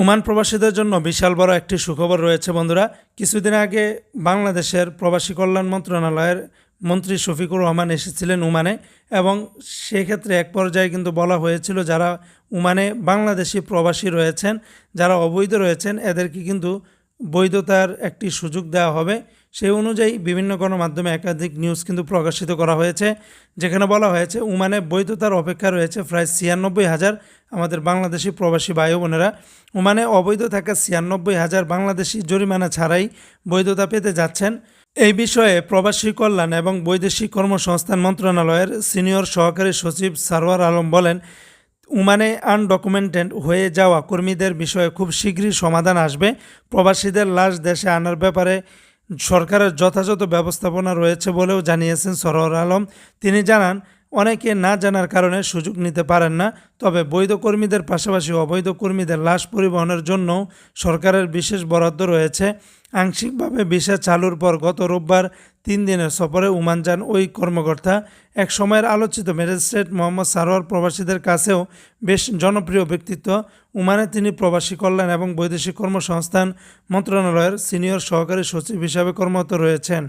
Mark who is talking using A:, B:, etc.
A: Oman প্রবাসীদের জন্য বিশাল বড় একটি সুখবর রয়েছে বন্ধুরা। কিছুদিন আগে বাংলাদেশের প্রবাসী কল্যাণ মন্ত্রণালয়ের মন্ত্রী শফিকুর রহমান এসেছিলেন উমানে এবং সেক্ষেত্রে এক পর্যায়ে কিন্তু বলা হয়েছিল যারা উমানে বাংলাদেশি প্রবাসী রয়েছেন, যারা অবৈধ রয়েছেন, এদেরকে কিন্তু বৈধতার একটি সুযোগ দেওয়া হবে। সেই অনুযায়ী বিভিন্ন গণমাধ্যমে একাধিক নিউজ কিন্তু প্রকাশিত করা হয়েছে, যেখানে বলা হয়েছে ওমানে বৈধতার অপেক্ষা রয়েছে প্রায় ছিয়ানব্বই হাজার আমাদের বাংলাদেশি প্রবাসী ভাই বোনেরা। ওমানে অবৈধ থাকা ছিয়ানব্বই হাজার বাংলাদেশি জরিমানা ছাড়াই বৈধতা পেতে যাচ্ছেন। এই বিষয়ে প্রবাসী কল্যাণ এবং বৈদেশিক কর্মসংস্থান মন্ত্রণালয়ের সিনিয়র সহকারী সচিব সারওয়ার আলম বলেন, উমানে আনডকুমেন্টেড হয়ে যাওয়া কর্মীদের বিষয়ে খুব শীঘ্রই সমাধান আসবে। প্রবাসীদের লাশ দেশে আনার ব্যাপারে সরকারের যথাযথ ব্যবস্থাপনা রয়েছে বলেও জানিয়েছেন সরোয়ার আলম। তিনি জানান অনেকে না জানার কারণে সুযোগ নিতে পারেন না, তবে বৈধ কর্মীদের পাশাপাশি অবৈধ কর্মীদের লাশ পরিবহনের জন্য সরকারের বিশেষ বরাদ্দ রয়েছে। আংশিকভাবে ভিসা চালুর পর গত রোববার তিন দিনের সফরে উমান যান ওই কর্মকর্তা। এক সময়ের আলোচিত ম্যাজিস্ট্রেট মোহাম্মদ সারোয়ার প্রবাসীদের কাছেও বেশ জনপ্রিয় ব্যক্তিত্ব। উমানে তিনি প্রবাসী কল্যাণ এবং বৈদেশিক কর্মসংস্থান মন্ত্রণালয়ের সিনিয়র সহকারী সচিব হিসাবে কর্মরত রয়েছেন।